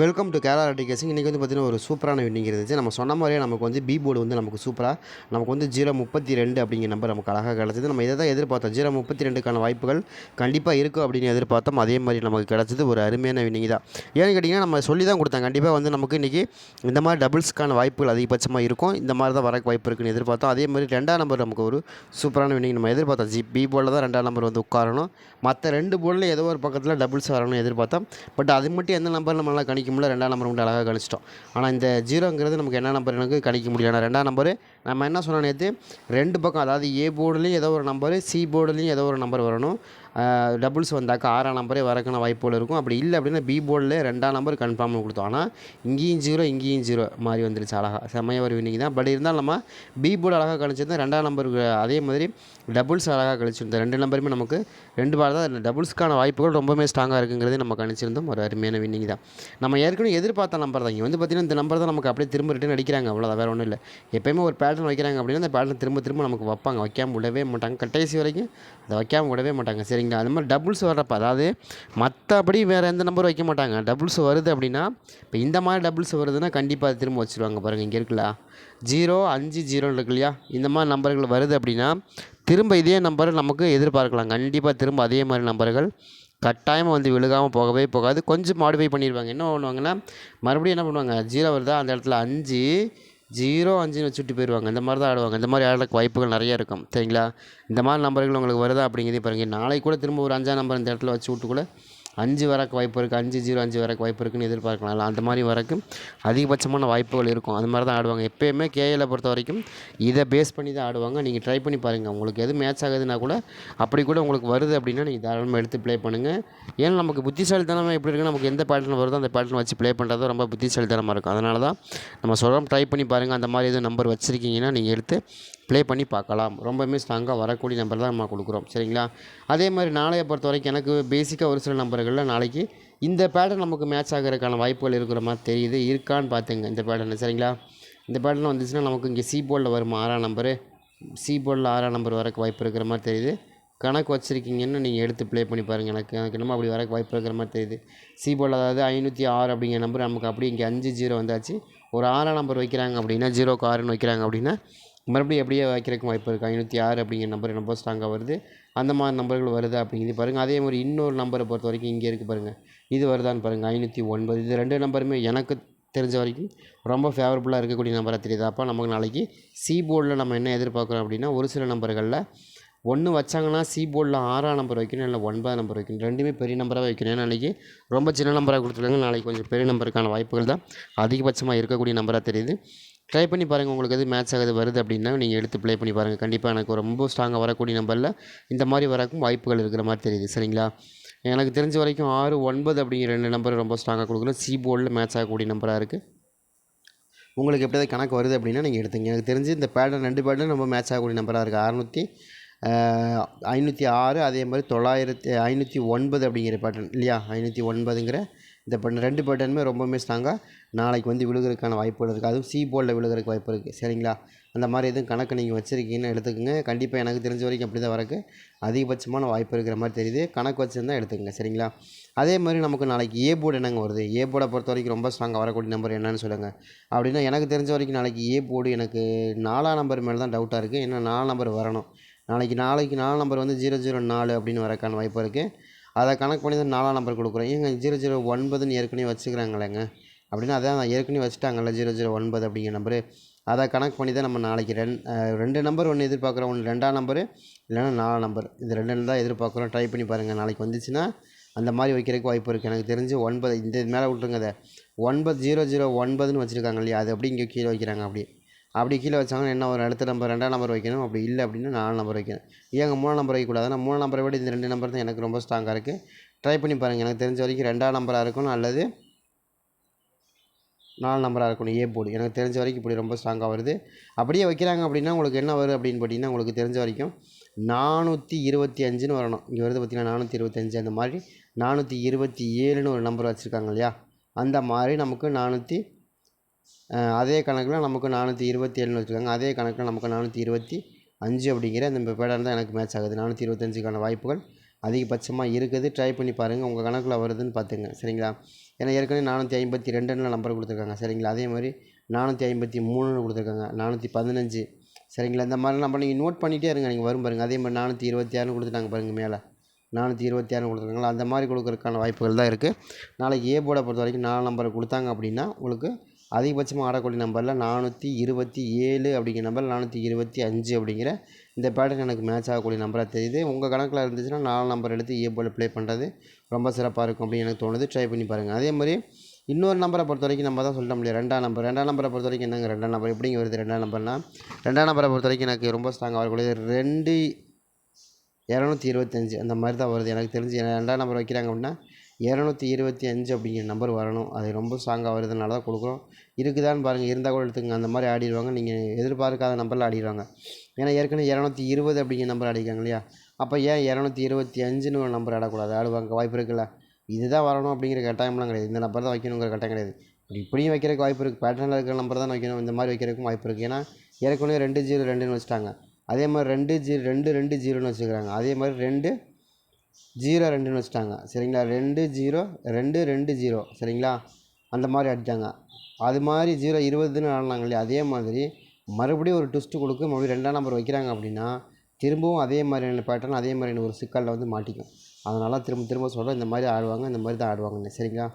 Welcome to Kerala ரெட்டிகேசிங் இன்றைக்கி வந்து பார்த்திங்கன்னா ஒரு சூப்பரான வின்னிங் இருந்துச்சு. நம்ம சொன்ன மாதிரியே நமக்கு வந்து பி போர்டு வந்து நமக்கு சூப்பராக நமக்கு வந்து ஜீரோ முப்பத்தி ரெண்டு அப்படிங்கிற நம்பர் நமக்கு அழகாக கிடச்சிது. நம்ம இதை தான் எதிர்பார்த்தோம் ஜீரோ முப்பத்தி ரெண்டுக்கான வாய்ப்புகள் கண்டிப்பாக இருக்கும் அப்படின்னு எதிர்பார்த்தோம். அதே மாதிரி நமக்கு கிடச்சது ஒரு அருமையான வின்னிங் தான். ஏன்னு கேட்டிங்கன்னா நம்ம சொல்லி தான் கொடுத்தேன். கண்டிப்பாக வந்து நமக்கு இன்றைக்கி இந்த மாதிரி டபுள்ஸ்க்கான வாய்ப்புகள் அதிகபட்சமாக இருக்கும். இந்த மாதிரி தான் வரக்கு வாய்ப்பு இருக்குன்னு எதிர்பார்த்தோம். அதே மாதிரி ரெண்டாம் நம்பர் நமக்கு ஒரு சூப்பரான வின்னிங் நம்ம எதிர்பார்த்தோம். ஜி பி போர்டில் தான் ரெண்டாம் நம்பர் வந்து உட்காரணும். மற்ற ரெண்டு போர்டில் ஏதோ ஒரு பக்கத்தில் டபுள்ஸ் வரணும்னு எதிர்பார்த்தோம். பட் அது மட்டும் எந்த நம்பர் நம்மளால் கணி முடியல ரெண்டாம் நம்பர் மட்டும் அழகாக கழிச்சிட்டோம் ஆனால் இந்த ஜீரோங்கிறது நமக்கு என்ன நம்பர் எனக்கு கணிக்க முடியும் ஆனால் ரெண்டாம் நம்பர் நம்ம என்ன சொன்னோம் நேற்று ரெண்டு பக்கம் அதாவது ஏ போர்டுலேயும் ஏதோ ஒரு நம்பரு சி போர்டுலேயும் ஏதோ ஒரு நம்பர் வரணும். டபுள்ஸ் வந்தாக்கா ஆறாம் நம்பரே வரக்கான வாய்ப்புகள் இருக்கும். அப்படி இல்லை அப்படின்னா பி போர்டில் ரெண்டாம் நம்பர் கன்ஃபார்ம் கொடுத்தோம். ஆனால் இங்கேயும் ஜீரோ இங்கேயும் ஜீரோ மாதிரி வந்துருச்சு அழகாக செம்மையாக ஒரு வின்னிங் தான். பட் இருந்தாலும் நம்ம பி போர்டு அழகாக கழிச்சிருந்தா ரெண்டாம் நம்பருக்கு அதே மாதிரி டபுள்ஸ் அழகாக கழிச்சிருந்தோம். ரெண்டு நம்பருமே நமக்கு ரெண்டு பால் தான். டபுள்ஸ்க்கான வாய்ப்புகள் ரொம்பவே ஸ்ட்ராங்காக இருக்குங்கிறதே நம்ம கணிச்சிருந்தோம். ஒரு அருமையான வின்னிங் தான். நம்ம ஏற்கனவே எதிர்பார்த்த நம்பர் தான். இங்கே வந்து பார்த்திங்கன்னா இந்த நம்பர் தான் நமக்கு அப்படியே திரும்ப ரிட்டன் அடிக்கிறாங்க. அவ்வளோதான் வேறு ஒன்றும் இல்லை. எப்போயுமே ஒரு பேட்டர்ன் வைக்கிறாங்க அப்படின்னா அந்த பேட்டர்ன் திரும்ப திரும்ப நமக்கு வைப்பாங்க. வைக்காமல் விடவே மாட்டாங்க. கடைசி வரைக்கும் அதை வைக்காமல் விடவே மாட்டாங்க. சரி சரிங்களா அது மாதிரி டபுள்ஸ் வர்றப்ப அதாவது மற்றபடி வேறு எந்த நம்பரும் வைக்க மாட்டாங்க. டபுள்ஸ் வருது அப்படின்னா இப்போ இந்த மாதிரி டபுள்ஸ் வருதுன்னா கண்டிப்பாக திரும்ப வச்சுருவாங்க பாருங்கள் இங்கே இருக்குல்ல ஜீரோ அஞ்சு ஜீரோன்னு இருக்கு இல்லையா? இந்த மாதிரி நம்பர்கள் வருது அப்படின்னா திரும்ப இதே நம்பரை நமக்கு எதிர்பார்க்கலாம். கண்டிப்பாக திரும்ப அதே மாதிரி நம்பர்கள் கட்டாயமாக வந்து விழுகாமல் போகவே போகாது. கொஞ்சம் மாடிஃபை பண்ணிடுவாங்க என்ன பண்ணுவாங்கன்னா மறுபடியும் என்ன பண்ணுவாங்க? ஜீரோ வருதா? அந்த இடத்துல அஞ்சு ஜீரோ அஞ்சுன்னு வச்சுட்டு போயிடுவாங்க. இந்த மாதிரி தான் ஆடுவாங்க. இந்த மாதிரி ஆடுறதுக்கு வாய்ப்புகள் நிறைய இருக்கும். சரிங்களா? இந்த மாதிரி நம்பர்கள் உங்களுக்கு வருதா அப்படிங்கிறதே பாருங்கள் நாளைக்கு கூட திரும்ப ஒரு அஞ்சாம் நம்பர் இந்த இடத்துல வச்சு விட்டு கூட அஞ்சு வரக்கு வாய்ப்பு இருக்குது அஞ்சு ஜீரோ அஞ்சு வரக்கு வாய்ப்பு இருக்குன்னு எதிர்பார்க்கலாம். அந்த மாதிரி வரக்கு அதிகபட்சமான வாய்ப்புகள் இருக்கும். அது மாதிரி தான் ஆடுவாங்க. எப்போயுமே கேஏல பொறுத்த வரைக்கும் இதை பேஸ் பண்ணி தான் ஆடுவாங்க. நீங்கள் ட்ரை பண்ணி பாருங்கள் உங்களுக்கு எது மேட்ச் ஆகுதுன்னா கூட அப்படி கூட உங்களுக்கு வருது அப்படின்னா நீங்கள் தாராளமாக எடுத்து ப்ளே பண்ணுங்கள் ஏன்னா நமக்கு புத்திசாலித்தனமாக எப்படி இருக்குன்னா நமக்கு எந்த பேட்டர்ன் வருதோ அந்த பேட்டர்ன் வச்சு ப்ளே பண்ணுறது ரொம்ப புத்திசாலித்தனமாக இருக்கும். அதனால தான் நம்ம சொல்கிறோம் ட்ரை பண்ணி பாருங்கள் அந்த மாதிரி எதுவும் நம்பர் வச்சுருக்கீங்கன்னா நீங்கள் எடுத்து ப்ளே பண்ணி பார்க்கலாம். ரொம்பவுமே ஸ்ட்ராங்காக வரக்கூடிய நம்பர் தான் நம்ம கொடுக்குறோம். சரிங்களா? அதே மாதிரி நாளையை பொறுத்த வரைக்கும் எனக்கு பேசிக்காக ஒரு சில நம்பர் நம்பர்களில் நாளைக்கு இந்த பேட்டர்ன் நமக்கு மேட்ச் ஆகிறதுக்கான வாய்ப்புகள் இருக்கிற மாதிரி தெரியுது. இருக்கான்னு பார்த்துங்க இந்த பேட்டர்னு. சரிங்களா? இந்த பேட்டர்ன் வந்துச்சுன்னா நமக்கு இங்கே சி போர்டில் வருமா? ஆறாம் நம்பரு சி போர்டில் ஆறாம் நம்பர் வரக்கு வாய்ப்பு இருக்கிற மாதிரி தெரியுது. கணக்கு வச்சுருக்கீங்கன்னு நீங்கள் எடுத்து ப்ளே பண்ணி பாருங்கள் எனக்கு எனக்கு என்னமோ அப்படி வரக்கு வாய்ப்பு இருக்கிற மாதிரி தெரியுது. சி போர்டில் அதாவது ஐநூற்றி ஆறு அப்படிங்கிற நம்பர் நமக்கு அப்படியே இங்கே அஞ்சு ஜீரோ வந்தாச்சு. ஒரு ஆறாம் நம்பர் வைக்கிறாங்க அப்படின்னா ஜீரோக்கு ஆறுன்னு வைக்கிறாங்க அப்படின்னா மறுபடியும் எப்படியே வைக்கிறதுக்கு வாய்ப்பு இருக்குது ஐநூற்றி ஆறு அப்படிங்கிற நம்பர் ரொம்ப ஸ்ட்ராங்காக வருது. அந்த மாதிரி நம்பர்கள் வருது அப்படிங்கிறது பாருங்கள் அதே மாதிரி இன்னொரு நம்பரை பொறுத்த வரைக்கும் இங்கே இருக்குது பாருங்கள் இது வருதான்னு பாருங்கள் ஐநூற்றி ஒன்பது. இது ரெண்டு நம்பருமே எனக்கு தெரிஞ்ச வரைக்கும் ரொம்ப ஃபேவரபுளாக இருக்கக்கூடிய நம்பராக தெரியுது. அப்போ நமக்கு நாளைக்கு சி போர்டில் நம்ம என்ன எதிர்பார்க்குறோம் அப்படின்னா ஒரு சில நம்பர்களில் ஒன்று வச்சாங்கன்னா சி போர்டில் ஆறாம் நம்பர் வைக்கணும் இல்லை ஒன்பதாம் நம்பர் வைக்கணும். ரெண்டுமே பெரிய நம்பராக வைக்கணும். ஏன்னா நாளைக்கு ரொம்ப சின்ன நம்பராக கொடுத்துருக்காங்க. நாளைக்கு கொஞ்சம் பெரிய நம்பருக்கான வாய்ப்புகள் தான் அதிகபட்சமாக இருக்கக்கூடிய நம்பராக தெரியுது. ட்ரை பண்ணி பாருங்கள் உங்களுக்கு எது மேட்ச் ஆகுது வருது அப்படின்னா நீங்கள் எடுத்து ப்ளே பண்ணி பாருங்கள் கண்டிப்பாக எனக்கு ரொம்ப ஸ்ட்ராங்காக வரக்கூடிய நம்பரில் இந்த மாதிரி வரக்கும் வாய்ப்புகள் இருக்கிற மாதிரி தெரியுது சரிங்களா? எனக்கு தெரிஞ்ச வரைக்கும் ஆறு ஒன்பது அப்படிங்கிற ரெண்டு நம்பர் ரொம்ப ஸ்ட்ராங்காக கொடுக்குறோம் சி போர்டில் மேட்ச் ஆகக்கூடிய நம்பராக இருக்குது உங்களுக்கு எப்படி கணக்கு வருது அப்படின்னா நீங்கள் எடுத்துங்க. எனக்கு தெரிஞ்சு இந்த பேட்டர் ரெண்டு பேட்டர் ரொம்ப மேட்ச் ஆகக்கூடிய நம்பராக இருக்குது அறநூற்றி ஐநூற்றி ஆறு அதே மாதிரி தொள்ளாயிரத்தி ஐநூற்றி ஒன்பது அப்படிங்கிற பேட்டர்ன் இல்லையா? ஐநூற்றி ஒன்பதுங்கிற இந்த பண்ண ரெண்டு பேட்டர்னுமே ரொம்பவுமே ஸ்ட்ராங்காக நாளைக்கு வந்து விழுகிறதுக்கான வாய்ப்புகள் இருக்குது அதுவும் சி போர்டில் விழுகிறதுக்கு வாய்ப்பு இருக்குது சரிங்களா? அந்த மாதிரி எதுவும் கணக்கு நீங்கள் வச்சுருக்கீங்கன்னு எடுத்துக்கோங்க. கண்டிப்பாக எனக்கு தெரிஞ்ச வரைக்கும் அப்படி தான் வரக்கு அதிகபட்சமான வாய்ப்பு இருக்கிற மாதிரி தெரியுது. கணக்கு வச்சுருந்தா எடுத்துக்கங்க. சரிங்களா? அதே மாதிரி நமக்கு நாளைக்கு ஏ போர்டு என்னங்க வருது? ஏ போர்டை பொறுத்த வரைக்கும் ரொம்ப ஸ்ட்ராங்காக வரக்கூடிய நம்பர் என்னன்னு சொல்லுங்கள் அப்படின்னா எனக்கு தெரிஞ்ச வரைக்கும் நாளைக்கு ஏ போர்டு எனக்கு நாலாம் நம்பர் மேலே தான் டவுட்டாக இருக்குது ஏன்னா நாலு நம்பர் வரணும். நாளைக்கு நாளைக்கு நாலு நம்பர் வந்து ஜீரோ ஜீரோ நாலு அப்படின்னு வரக்கான வாய்ப்பு இருக்குது அதை கணக்கு பண்ணி தான் நாலாம் நம்பர் கொடுக்குறோம். ஏங்க ஜீரோ ஜீரோ ஒன்பதுன்னு ஏற்கனவே வச்சுக்கிறாங்களேங்க. அப்படின்னா அதான் நான் ஏற்கனவே வச்சுட்டாங்கல்ல ஜீரோ ஜீரோ ஒன்பது அப்படிங்கிற நம்பரு. அதை கணக்கு பண்ணி தான் நம்ம நாளைக்கு ரெண் ரெண்டு நம்பர் ஒன்று எதிர்பார்க்குறோம். ஒன்று ரெண்டாம் நம்பரு இல்லைன்னா நாலாம் நம்பர். இது ரெண்டு தான் எதிர்பார்க்குறோம். ட்ரை பண்ணி பாருங்கள் நாளைக்கு வந்துச்சுன்னா அந்த மாதிரி வைக்கிறதுக்கு வாய்ப்பு இருக்குது எனக்கு தெரிஞ்சு ஒன்பது இந்த மேலே விட்டுருங்க அதை. ஒன்பது ஜீரோ ஜீரோ ஒன்பதுன்னு வச்சுருக்காங்க இல்லையா? அது அப்படி இங்கே கீழே வைக்கிறாங்க அப்படி. அப்படி கீழே வச்சாங்கன்னா என்ன ஒரு அடுத்த நம்பர் ரெண்டாம் நம்பர் வைக்கணும்? அப்படி இல்லை அப்படின்னா நாலு நம்பர் வைக்கணும். ஏங்க மூணாம் நம்பர் வைக்கக்கூடாது ஆனால் மூணு நம்பரை விட இந்த ரெண்டு நம்பர் தான் எனக்கு ரொம்ப ஸ்ட்ராங்காக இருக்குது ட்ரை பண்ணி பாருங்கள் எனக்கு தெரிஞ்ச வரைக்கும் ரெண்டாம் நம்பராக இருக்கணும் அல்லது நாலு நம்பராக இருக்கணும். ஏ போர்டு எனக்கு தெரிஞ்ச வரைக்கும் இப்படி ரொம்ப ஸ்ட்ராங்காக வருது. அப்படியே வைக்கிறாங்க அப்படின்னா உங்களுக்கு என்ன வருது அப்படின்னு பார்த்தீங்கன்னா உங்களுக்கு தெரிஞ்ச வரைக்கும் நானூற்றி இருபத்தி அஞ்சுன்னு வரணும். இங்கே வருது பார்த்திங்கன்னா நானூற்றி இருபத்தஞ்சு அந்த மாதிரி நானூற்றி இருபத்தி ஏழுன்னு ஒரு நம்பர் வச்சுருக்காங்க இல்லையா? அந்த மாதிரி நமக்கு நானூற்றி அதே கணக்கில் நமக்கு நானூற்றி இருபத்தி ஏழுன்னு வச்சுருக்காங்க அதே கணக்கில் நமக்கு நானூற்றி இருபத்தி அஞ்சு அப்படிங்கிற இந்த பேட்டர்ன் தான் எனக்கு மேட்ச் ஆகுது. நானூற்றி இருபத்தஞ்சுக்கான வாய்ப்புகள் அதிகபட்சமாக இருக்குது. ட்ரை பண்ணி பாருங்கள் உங்கள் கணக்கில் வருதுன்னு பார்த்துங்க சரிங்களா? ஏன்னா ஏற்கனவே நானூற்றி ஐம்பத்தி ரெண்டுன்னு நம்பர் கொடுத்துருக்காங்க. சரிங்களா? அதே மாதிரி நானூற்றி ஐம்பத்தி மூணுன்னு கொடுத்துருக்காங்க. நானூற்றி பதினஞ்சு. சரிங்களா? இந்த மாதிரி நம்ம நீங்கள் நோட் பண்ணிகிட்டே இருங்க. நீங்கள் வரும் பாருங்கள் அதே மாதிரி நானூற்றி இருபத்தி ஆறுன்னு கொடுத்துட்டாங்க பாருங்கள் மேலே. நானூற்றி இருபத்தி ஆறு கொடுத்துருக்காங்களா? அந்த மாதிரி கொடுக்குறதுக்கான வாய்ப்புகள் தான் இருக்குது நாளைக்கு ஏ போர்டை பொறுத்த வரைக்கும் நாலு நம்பர் கொடுத்தாங்க அப்படின்னா உங்களுக்கு அதிகபட்சமாக ஆடக்கூடிய நம்பரில் நானூற்றி இருபத்தி ஏழு அப்படிங்கிற நம்பர் நானூற்றி இருபத்தி அஞ்சு அப்படிங்கிற இந்த பேட்டர்ன் எனக்கு மேட்ச் ஆகக்கூடிய நம்பராக தெரியுது. உங்கள் கணக்கில் இருந்துச்சுன்னா நாலு நம்பர் எடுத்து ஏ போர்டில் ப்ளே பண்ணுறது ரொம்ப சிறப்பாக இருக்கும் அப்படின்னு எனக்கு தோணுது. ட்ரை பண்ணி பாருங்கள் அதே மாதிரி இன்னொரு நம்பரை பொறுத்த வரைக்கும் நம்ம தான் சொல்ல முடியும் ரெண்டாம் நம்பர் ரெண்டாம் நம்பரை பொறுத்த வரைக்கும் என்னங்க ரெண்டாம் நம்பர் எப்படிங்க வருது ரெண்டாம் நம்பர்னால் ரெண்டாம் நம்பரை பொறுத்த வரைக்கும் எனக்கு ரொம்ப ஸ்ட்ராங்காக வரக்கூடியது ரெண்டு இரநூத்தி இருபத்தஞ்சி அந்த மாதிரி தான் வருது. எனக்கு தெரிஞ்சு ரெண்டாம் நம்பர் வைக்கிறாங்க அப்படின்னா இரநூத்தி இருபத்தி அஞ்சு அப்படிங்கிற நம்பர் வரணும். அது ரொம்ப ஸ்ட்ராங்காக வருதுனால தான் கொடுக்குறோம். இருக்குதான்னு பாருங்கள் இருந்தால் கூட எடுத்துங்க அந்த மாதிரி ஆடிடுவாங்க. நீங்கள் எதிர்பார்க்காத நம்பரில் ஆடிடுவாங்க. ஏன்னா ஏற்கனவே இரநூத்தி இருபது அப்படிங்கிற நம்பர் ஆடிக்காங்க இல்லையா? அப்போ ஏன் இரநூத்தி இருபத்தி அஞ்சுன்னு ஒரு நம்பர் ஆடக்கூடாது? ஆடுவாங்க. வாய்ப்பு இருக்குல்ல? இதுதான் வரணும் அப்படிங்கிற கட்டாயம்லாம் கிடையாது. இந்த நம்பர் தான் வைக்கணுங்கிற கட்டாயம் கிடையாது. இப்படியும் வைக்கிறதுக்கு வாய்ப்பு இருக்குது பேட்டர்னில் இருக்கிற நம்பர் தான் வைக்கணும். இந்த மாதிரி வைக்கிறதுக்கும் வாய்ப்பு இருக்குது ஏன்னா ஏற்கனவே ரெண்டு ஜீரோ ரெண்டுன்னு வச்சுட்டாங்க. அதே மாதிரி ரெண்டு ஜீரோ ரெண்டு ரெண்டு ஜீரோன்னு வச்சுக்கிறாங்க அதே மாதிரி ரெண்டு ஜீரோ ரெண்டுன்னு வச்சுட்டாங்க. சரிங்களா? ரெண்டு ஜீரோ ரெண்டு ரெண்டு ஜீரோ. சரிங்களா? அந்த மாதிரி அடித்தாங்க அது மாதிரி ஜீரோ இருபதுன்னு ஆடினாங்க இல்லையா? அதே மாதிரி மறுபடியும் ஒரு ட்விஸ்ட்டு கொடுக்கு மறுபடியும் ரெண்டாம் நம்பர் வைக்கிறாங்க அப்படின்னா திரும்பவும் அதே மாதிரியான பேட்டர்ன் அதே மாதிரியான ஒரு சிக்கலில் வந்து மாட்டிக்கும். அதனால திரும்ப திரும்ப சொல்கிறேன் இந்த மாதிரி ஆடுவாங்க இந்த மாதிரி தான் ஆடுவாங்க சரிங்களா?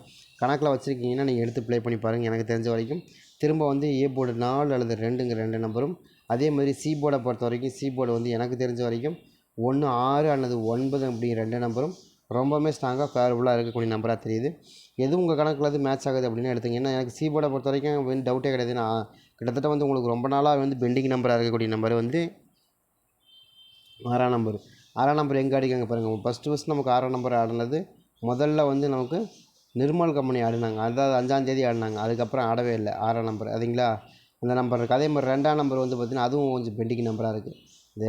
கணக்கில் வச்சுருக்கீங்கன்னா நீங்கள் எடுத்து ப்ளே பண்ணி பாருங்கள் எனக்கு தெரிஞ்ச வரைக்கும் திரும்ப வந்து ஏ போர்டு நாலு அல்லது ரெண்டுங்கிற ரெண்டு நம்பரும் அதே மாதிரி சி போர்டை பொறுத்த வரைக்கும் சி போர்டு வந்து எனக்கு தெரிஞ்ச வரைக்கும் ஒன்று ஆறு அல்லது ஒன்பது அப்படிங்கிற ரெண்டு நம்பரும் ரொம்பவுமே ஸ்ட்ராங்காக ஃபேவரபுளாக இருக்கக்கூடிய நம்பராக தெரியுது. எது உங்கள் கணக்கில் வந்து மேட்ச் ஆகுது அப்படின்னு எடுத்துங்க ஏன்னா எனக்கு சி போர்டை பொறுத்த வரைக்கும் வந்து டவுட்டே கிடையாது. நான் கிட்டத்தட்ட வந்து உங்களுக்கு ரொம்ப நாளாக வந்து பெண்டிங் நம்பராக இருக்கக்கூடிய நம்பர் வந்து ஆறாம் நம்பர் ஆறாம் நம்பர் எங்கே அடிக்காங்க பாருங்கள் ஃபஸ்ட்டு ஃபஸ்ட் நமக்கு ஆறாம் நம்பர் ஆடினது முதல்ல வந்து நமக்கு நிர்மல் கம்பெனி ஆடினாங்க. அதாவது அஞ்சாந்தேதி ஆடினாங்க. அதுக்கப்புறம் ஆடவே இல்லை. ஆறாம் நம்பர் அதுங்களா? அந்த நம்பர் இருக்குது அதே மாதிரி ரெண்டாம் நம்பர் வந்து பார்த்திங்கன்னா அதுவும் கொஞ்சம் பெண்டிங் நம்பராக இருக்குது இந்த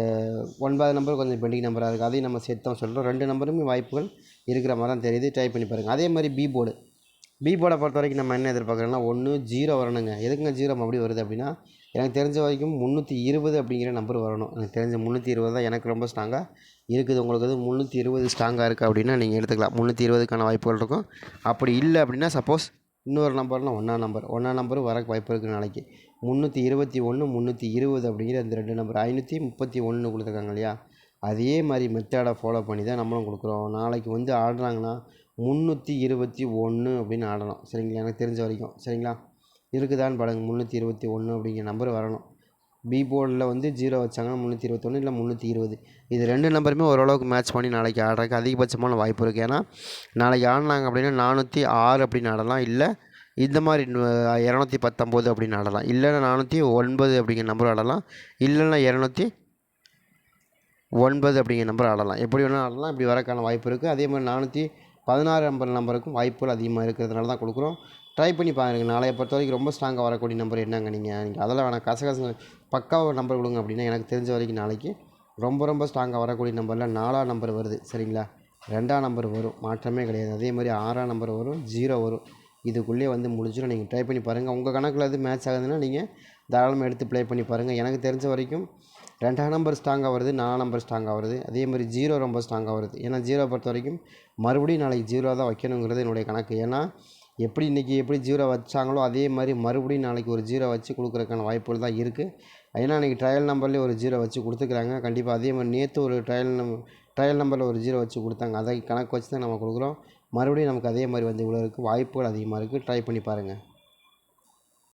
ஒன்பது நம்பர் கொஞ்சம் பெண்டிங் நம்பராக இருக்குது. அதையும் நம்ம சேர்த்து தான் சொல்கிறோம் ரெண்டு நம்பருமே வாய்ப்புகள் இருக்கிற மாதிரி தான் தெரியுது. ட்ரை பண்ணி பாருங்கள் அதே மாதிரி பி போர்டு பி போர்டை பொறுத்த வரைக்கும் நம்ம என்ன எதிர்பார்க்குறோம்னா ஒன்று ஜீரோ வரணுங்க. எதுக்குங்க ஜீரோ அப்படி வருது அப்படின்னா எனக்கு தெரிஞ்ச வரைக்கும் முந்நூற்றி இருபது அப்படிங்கிற நம்பர் வரணும். எனக்கு தெரிஞ்ச முந்நூற்றி இருபது தான் எனக்கு ரொம்ப ஸ்ட்ராங்காக இருக்குது. உங்களுக்கு வந்து முந்நூற்றி இருபது ஸ்ட்ராங்காக இருக்குது அப்படின்னா நீங்கள் எடுத்துக்கலாம். முந்நூற்றி இருபதுக்கான வாய்ப்புகள் இருக்கும். அப்படி இல்லை அப்படின்னா சப்போஸ் இன்னொரு நம்பர்னால் ஒன்றாம் நம்பர் ஒன்றாம் நம்பர் வர வாய்ப்பு இருக்குது நாளைக்கு முந்நூற்றி இருபத்தி ஒன்று முந்நூற்றி இருபது அப்படிங்கிற இந்த ரெண்டு நம்பர் ஐநூற்றி முப்பத்தி ஒன்று கொடுத்துருக்காங்க இல்லையா? அதே மாதிரி மெத்தடை ஃபாலோ பண்ணி தான் நம்மளும் கொடுக்குறோம். நாளைக்கு வந்து ஆடுறாங்கன்னா முந்நூற்றி இருபத்தி ஒன்று அப்படின்னு ஆடணும். சரிங்களா? எனக்கு தெரிஞ்ச வரைக்கும். சரிங்களா? இருக்குதான்னு பாருங்கள் முந்நூற்றி இருபத்தி ஒன்று அப்படிங்கிற நம்பர் வரணும். பி போர்டில் வந்து ஜீரோ வச்சாங்கன்னா முந்நூற்றி இருபத்தொன்று இல்லை முந்நூற்றி இருபது. இது ரெண்டு நம்பருமே ஓரளவுக்கு மேட்ச் பண்ணி நாளைக்கு ஆடுறதுக்கு அதிகபட்சமான வாய்ப்பு இருக்குது ஏன்னா நாளைக்கு ஆடினாங்க அப்படின்னா நானூற்றி ஆறு அப்படின்னு ஆடலாம். இல்லை இந்த மாதிரி இரநூத்தி பத்தொம்போது அப்படின்னு ஆடலாம் இல்லைன்னா நானூற்றி ஒன்பது அப்படிங்கிற நம்பர் ஆடலாம். இல்லைன்னா இரநூத்தி ஒன்பது அப்படிங்கிற நம்பர் ஆடலாம். எப்படி வேணால் ஆடலாம். இப்படி வரக்கான வாய்ப்பு இருக்குது அதே மாதிரி நானூற்றி பதினாறு நம்பர் நம்பருக்கும் வாய்ப்புகள் அதிகமாக இருக்கிறதுனால தான் கொடுக்குறோம். ட்ரை பண்ணி பாருங்கள் நாளைய பொறுத்த வரைக்கும் ரொம்ப ஸ்ட்ராங்காக வரக்கூடிய நம்பர் என்னங்க நீங்கள் நீங்கள் அதெல்லாம் வேணாம். கசகச பக்காவாக நம்பர் கொடுங்க அப்படின்னா எனக்கு தெரிஞ்ச வரைக்கும் நாளைக்கு ரொம்ப ரொம்ப ஸ்ட்ராங்காக வரக்கூடிய நம்பரில் நாலாம் நம்பர் வருது. சரிங்களா? ரெண்டாம் நம்பர் வரும். மாற்றமே கிடையாது. அதே மாதிரி ஆறாம் நம்பர் வரும். ஜீரோ வரும். இதுக்குள்ளேயே வந்து முடிஞ்சிடும். நீங்கள் ட்ரை பண்ணி பாருங்கள் உங்கள் கணக்கில் எது மேட்ச் ஆகுதுன்னா நீங்கள் தாராளமாக எடுத்து ப்ளே பண்ணி பாருங்கள் எனக்கு தெரிஞ்ச வரைக்கும் ரெண்டாம் நம்பர் ஸ்ட்ராங்காக வருது நாலாம் நம்பர் ஸ்ட்ராங்காக வருது. அதே மாதிரி ஜீரோ ரொம்ப ஸ்ட்ராங்காக வருது. ஏன்னா ஜீரோ பொறுத்த வரைக்கும் மறுபடியும் நாளைக்கு ஜீரோ தான் வைக்கணுங்கிறது என்னுடைய கணக்கு. ஏன்னா எப்படி இன்றைக்கி எப்படி ஜீரோ வச்சாங்களோ அதே மாதிரி மறுபடியும் நாளைக்கு ஒரு ஜீரோ வச்சு கொடுக்குறதுக்கான வாய்ப்புகள் தான் இருக்குது ஏன்னா இன்றைக்கி ட்ரையல் நம்பர்லேயே ஒரு ஜீரோ வச்சு கொடுத்துக்கிறாங்க. கண்டிப்பாக அதே மாதிரி நேற்று ஒரு ட்ரையல் நம் ட்ரையல் நம்பரில் ஒரு ஜீரோ வச்சு கொடுத்தாங்க. அதை கணக்கு வச்சு தான் நம்ம கொடுக்குறோம். மறுபடியும் நமக்கு அதே மாதிரி வந்து இவ்வளோ வாய்ப்புகள் அதிகமாக இருக்குது ட்ரை பண்ணி பாருங்கள்